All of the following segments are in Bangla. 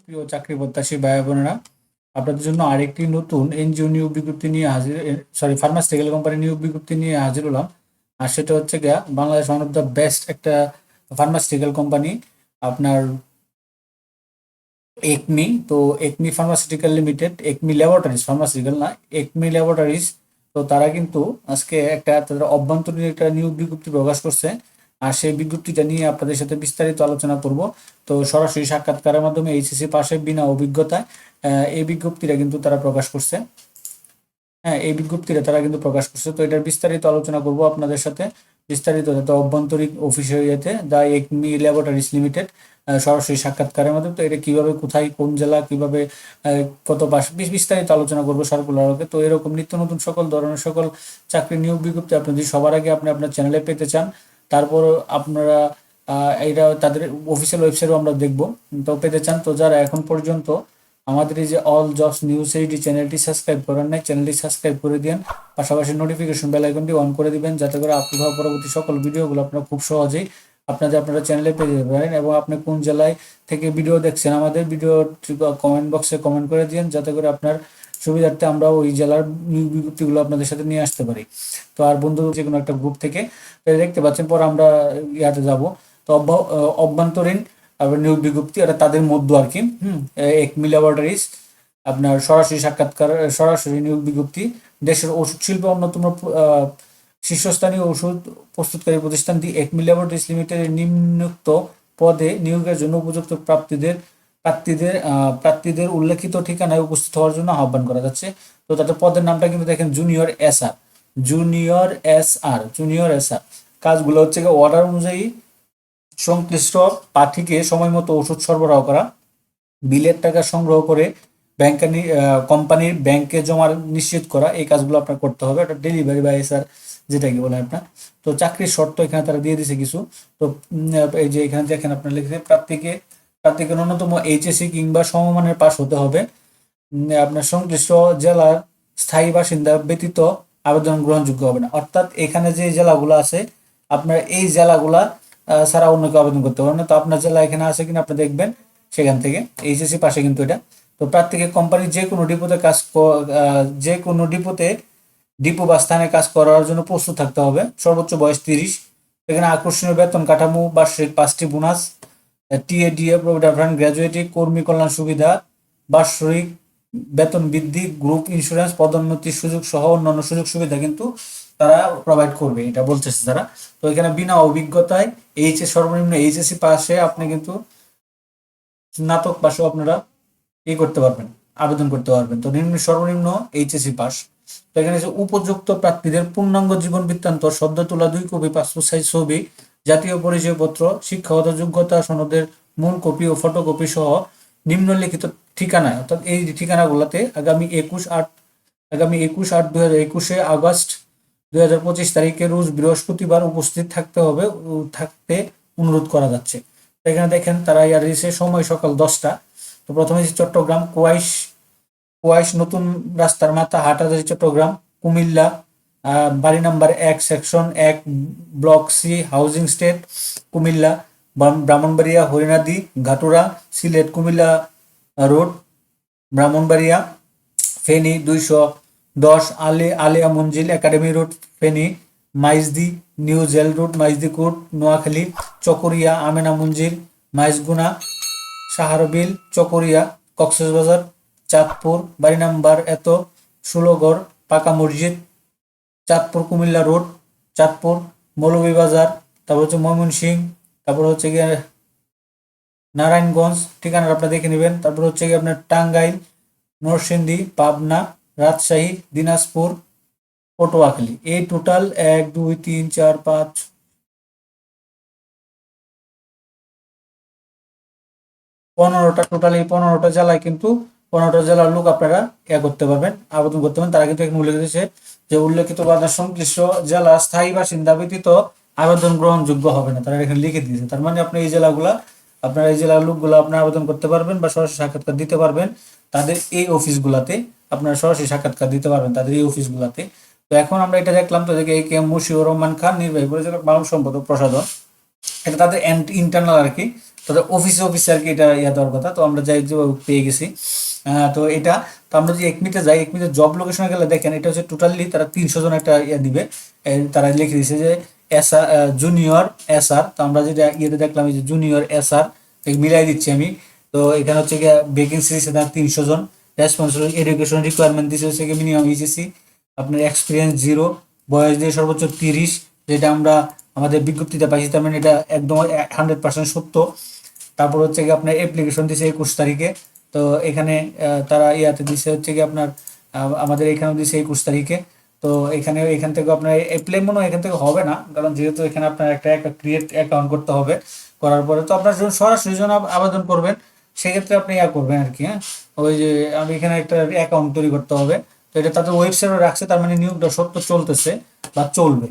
প্রিয় চাকরি প্রত্যাশী ভাই বোনেরা, আপনাদের জন্য আরেকটি নতুন এনজিও নিয়োগ বিজ্ঞপ্তি নিয়ে হাজির সরি ফার্মাসিউটিক্যাল কোম্পানি নিয়োগ বিজ্ঞপ্তি নিয়ে হাজির হলাম। আর সেটা হচ্ছে গিয়া Bangladesh one of the best একটা ফার্মাসিউটিক্যাল কোম্পানি আপনার একমি, তো Acme pharmaceutical limited Acme laboratories pharmaceutical না, একমি ল্যাবরেটরিজ তো তারা কিন্তু আজকে একটা তাদের অভ্যন্তরীণ একটা নিয়োগ বিজ্ঞপ্তি প্রকাশ করছে। আর সেই বিজ্ঞপ্তিটা নিয়ে আপনাদের সাথে বিস্তারিত আলোচনা করব। তো সরাসরি সাক্ষাৎকারের মাধ্যমে এইচএসসি পাশে বিনা অভিজ্ঞতায় এই বিজ্ঞপ্তিটা কিন্তু তারা প্রকাশ করছে। হ্যাঁ এই বিজ্ঞপ্তিটা তারা কিন্তু প্রকাশ করছে। তো এটার বিস্তারিত আলোচনা করব আপনাদের সাথে। বিস্তারিত অভ্যন্তরীণ অফিসের ইয়েতে দ্য একমি ল্যাবরেটরিজ লিমিটেড সরাসরি সাক্ষাৎকারের মাধ্যমে। তো এটা কীভাবে, কোথায়, কোন জেলা, কীভাবে কত পাশ বিস্তারিত আলোচনা করব সার্কুলারকে তো এরকম নিত্য নতুন সকল ধরনের সকল চাকরি নিয়োগ বিজ্ঞপ্তি আপনি যদি সবার আগে আপনি আপনার চ্যানেলে পেতে চান। তারপর আপনারা এটা তাদের অফিসিয়াল ওয়েবসাইটও আমরা দেখব। তো পেতে চান তো যারা এখন পর্যন্ত আমাদের এই যে অল জবস নিউজ এইডি চ্যানেলটি সাবস্ক্রাইব করেন নাই চ্যানেলটি সাবস্ক্রাইব করে দিন পাশাপাশি নোটিফিকেশন বেল আইকনটি অন করে দিবেন যাতে করে আপলোড হওয়া পরবর্তী সকল ভিডিওগুলো আপনারা খুব সহজেই আপনাদের আপনারা চ্যানেলে পেয়ে যেতে পারেন এবং আপনি কোন জেলায় থেকে ভিডিও দেখছেন আমাদের ভিডিও কমেন্ট বক্সে কমেন্ট করে দিন যাতে করে আপনার সুবিধার্থে আমরা ওই জেলার নিয়োগ বিজ্ঞপ্তিগুলো আপনাদের সাথে নিয়ে আসতে পারি। তো আর বন্ধু যে কোনো একটা গ্রুপ থেকে দেখতে পাচ্ছেন, পর আমরা ইয়াতে যাব। তো অভ্য- অভ্যন্তরীণ আবার নিয়োগ বিজ্ঞপ্তি এটা তাদের মধ্যে আর কি, হুম এক ল্যাবরেটরিজ আপনার সরাসরি সাক্ষাৎকার সরাসরি নিয়োগ বিজ্ঞপ্তি, দেশের ওষুধ শিল্পে অন্যতম শীর্ষস্থানীয় ওষুধ প্রস্তুতকারী প্রতিষ্ঠান দি একমি ল্যাবরেটরিজ লিমিটেডের নিম্নোক্ত পদে নিয়োগের জন্য উপযুক্ত প্রাপ্তিদের প্রার্থীদের প্রার্থীদের উল্লেখিত ঠিকানায় উপস্থিত হওয়ার জন্য আহ্বান করা যাচ্ছে। তো তাদের পদের নামটা কিন্তু দেখেন junior S R junior S R junior S R কাজগুলো হচ্ছে অর্ডার অনুযায়ী সংশ্লিষ্ট প্রার্থীকে সময় মতো ওষুধ সরবরাহ করা বিলের টাকা সংগ্রহ করে ব্যাংকানি কোম্পানির ব্যাংকে জমা নিশ্চিত করা, এই কাজগুলো আপনার করতে হবে। এটা ডেলিভারি বা এসআর যেটা কি বলে আপনার। তো চাকরির শর্ত এখানে তারা দিয়ে দিছে কিছু। তো এই যে এখানে দেখেন, আপনার লিখেছে, প্রার্থীকে প্রার্থীকে ন্যূনতম এইচএসসি কিংবা সমমানের পাশ হতে হবে। আপনার সংশ্লিষ্ট জেলার স্থায়ী বাসিন্দা ব্যতীত আবেদন গ্রহণযোগ্য হবে না। অর্থাৎ এখানে যে জেলাগুলো আছে, আপনার এই জেলাগুলা ছাড়া অন্য কেউ আবেদন করতে পারবেন না। তো আপনার জেলা এখানে আছে কিনা আপনি দেখবেন সেখান থেকে। এইচএসসি পাশে কিন্তু এটা। তো প্রার্থীকে কোম্পানির যে কোনো ডিপোতে কাজ যে কোনো ডিপোতে ডিপো বা স্থানে কাজ করার জন্য প্রস্তুত থাকতে হবে। সর্বোচ্চ বয়স তিরিশ। এখানে আকর্ষণীয় বেতন কাঠামো, বার্ষিক পাঁচটি bonus TA DA provident fund gratuity কর্মী কল্যাণ সুবিধা বার্ষিক বেতন বৃদ্ধি গ্রুপ ইন্স্যুরেন্স পদোন্নতির সুযোগ সহ অন্যান্য সুযোগ সুবিধা কিন্তু তারা প্রোভাইড করবে, এটা বলতেছে তারা। তো এখানে বিনা অভিজ্ঞতায় এইচএস সর্বনিম্ন এইচএসসি পাশে আপনি কিন্তু স্নাতক পাশেও আপনারা ই করতে পারবেন, আবেদন করতে পারবেন। তো নিম্ন, সর্বনিম্ন এইচএসসি পাস তো এখানে উপযুক্ত প্রার্থীদের পূর্ণাঙ্গ জীবন বৃত্তান্ত, সদ্য তোলা দুই কপি, পাসপোর্ট সাইজ ছবি জাতীয় পরিচয়পত্র, শিক্ষাগত যোগ্যতা, সনদের মূল কপি ও ফটোকপি সহ নিম্নলিখিত ঠিকানায়, অর্থাৎ এই ঠিকানাগুলোতে আগামী একুশ আট, আগামী একুশ আট দুই হাজার একুশে আগস্ট দুই হাজার পঁচিশ তারিখে রোজ বৃহস্পতিবার উপস্থিত থাকতে হবে থাকতে অনুরোধ করা যাচ্ছে। এখানে দেখেন, তারা ইয়ার দিয়েছে সময় সকাল দশটা। তো প্রথমে চট্টগ্রাম, কোয়াইশ কোয়াইশ নতুন রাস্তার মাথা হাটাজারি চট্টগ্রাম, কুমিল্লা বাড়ি নাম্বার এক সেকশন এক block C housing estate Comilla ব্রাহ্ম- ব্রাহ্মণবাড়িয়া, হরিণাদি, ঘাটুরা, সিলেট, কুমিল্লা রোড ব্রাহ্মণবাড়িয়া, ফেনী দুইশো দশ, আলে Alia Manzil academy road Feni, Maijdi, new jail road Maijdi court Noakhali, Chakaria, Amena Manzil, Maijguna, Shaharbil, Chakaria, Cox's Bazar, Chandpur, বাড়ি নাম্বার এত ষোলোগড় পাকা মসজিদ চাঁদপুর কুমিল্লা রোড, চাঁদপুর মৌলভীবাজার, তারপর হচ্ছে ময়মনসিং, তারপর হচ্ছে গিয়ে নারায়ণগঞ্জ ঠিকানা আপনারা দেখে নেবেন। তারপর হচ্ছে গিয়ে আপনার টাঙ্গাইল, নরসিংদী, পাবনা, রাজশাহী, দিনাজপুর, পটুয়াখালী। এই টোটাল এক, দুই, তিন, চার, পাঁচ, পনেরোটা টোটাল এই পনেরোটা জেলায় কিন্তু পনেরোটা জেলার লোক আপনারা ইয়া করতে পারবেন, আবেদন করতে পারবেন। তারা কিন্তু এখানে উল্লেখ দিয়েছে যে উল্লেখিত বাজার সংশ্লিষ্ট জেলা স্থায়ী বাসিন্দা ব্যতীত আবেদন গ্রহণযোগ্য হবে না। তারা এখানে লিখে দিয়েছে। তার মানে আপনি এই জেলাগুলা, আপনার এই জেলার লোকগুলো আপনার আবেদন করতে পারবেন বা সরাসরি সাক্ষাৎকার দিতে পারবেন। তাদের এই অফিসগুলাতে আপনারা সরাসরি সাক্ষাৎকার দিতে পারবেন, তাদের এই অফিসগুলাতে। তো এখন আমরা এটা দেখলাম তো এ কে মুশিউর রহমান খান, নির্বাহী পরিচালক, মানব সম্পদ ও প্রসাধন। এটা তাদের ইন্টারনাল আর কি। তাদের অফিসে অফিসে আর কি এটা ইয়া দেওয়ার কথা। তো আমরা যাই যে পেয়ে গেছি। তো এটা, তো আমরা যদি একমিতে যাই, একমিতে জব লোকেশনে গেলে দেখেন, এটা হচ্ছে টোটালি তারা তিনশো জন একটা ইয়ে দিবে। তারা লিখে দিয়েছে যে এসআর জুনিয়র এসআর তো আমরা যেটা ইয়েতে দেখলাম যে জুনিয়র এসআর মিলাই দিচ্ছি আমি। তো এখানে হচ্ছে গিয়ে ভ্যাকেন্সি দিচ্ছে তার তিনশো জন। রেসপন্সিবল এডুকেশন রিকোয়ারমেন্ট দিচ্ছে হচ্ছে গিয়ে মিনিমাম ইসিসি আপনার এক্সপিরিয়েন্স জিরো বয়স দিয়ে সর্বোচ্চ তিরিশ, যেটা আমরা আমাদের বিজ্ঞপ্তিতে পাইছি, তার মানে এটা একদম হান্ড্রেড পার্সেন্ট সত্য। তারপর হচ্ছে গিয়ে আপনার অ্যাপ্লিকেশন দিছে একুশ তারিখে। তো এখানে তারা ইয়াতে দিছে হচ্ছে কি আপনার আমাদের এখানেও দিছে একুশ তারিখে। তো এখানে, এখান থেকে আপনার অ্যাপ্লাই মনে হয় এখান থেকে হবে না, কারণ যেহেতু এখানে আপনার একটা একটা ক্রিয়েট অ্যাকাউন্ট করতে হবে, করার পরে তো আপনার সরাসরি যখন আবেদন করবেন, সেক্ষেত্রে আপনি ইয়া করবেন আর কি হ্যাঁ? ওই যে আমি এখানে একটা অ্যাকাউন্ট তৈরি করতে হবে, তো এটা তাদের ওয়েবসাইটে রাখছে, তার মানে নিয়োগটা সত্য চলতেছে বা চলবে।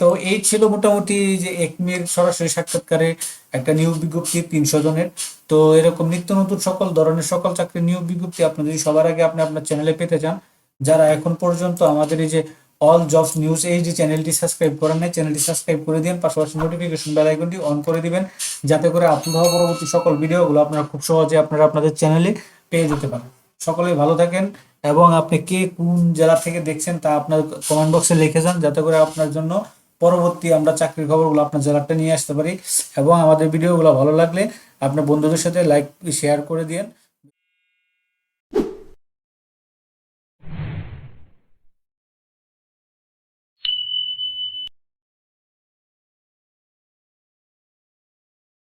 তো এই ছিল মোটামুটি যে একমির সরাসরি সাক্ষাৎকারে একটা নিয়োগ বিজ্ঞপ্তি তিনশো জনের। তো এরকম নিত্য নতুন সকল ধরনের সকল চাকরির নিয়োগ বিজ্ঞপ্তি আপনি যদি সবার আগে আপনি আপনার চ্যানেলে পেতে চান। যারা এখন পর্যন্ত আমাদের এই যে অল জবস নিউজ এই যে চ্যানেলটি সাবস্ক্রাইব করেন নাই চ্যানেলটি সাবস্ক্রাইব করে দিন, পাশাপাশি নোটিফিকেশন বেল আইকনটি অন করে দিবেন, যাতে করে হওয়া পরবর্তী সকল ভিডিওগুলো আপনারা খুব সহজে আপনারা আপনাদের চ্যানেলে পেয়ে যেতে পারেন। সকলেই ভালো থাকেন এবং আপনি কে কোন জেলা থেকে দেখছেন তা আপনার কমেন্ট বক্সে লিখে যান, যাতে করে আপনার জন্য পরবর্তী আমরা চাকরির খবরগুলো আপনার জেলাটা নিয়ে আসতে পারি। এবং আমাদের ভিডিওগুলো ভালো লাগলে আপনার বন্ধুদের সাথে লাইক শেয়ার করে দিন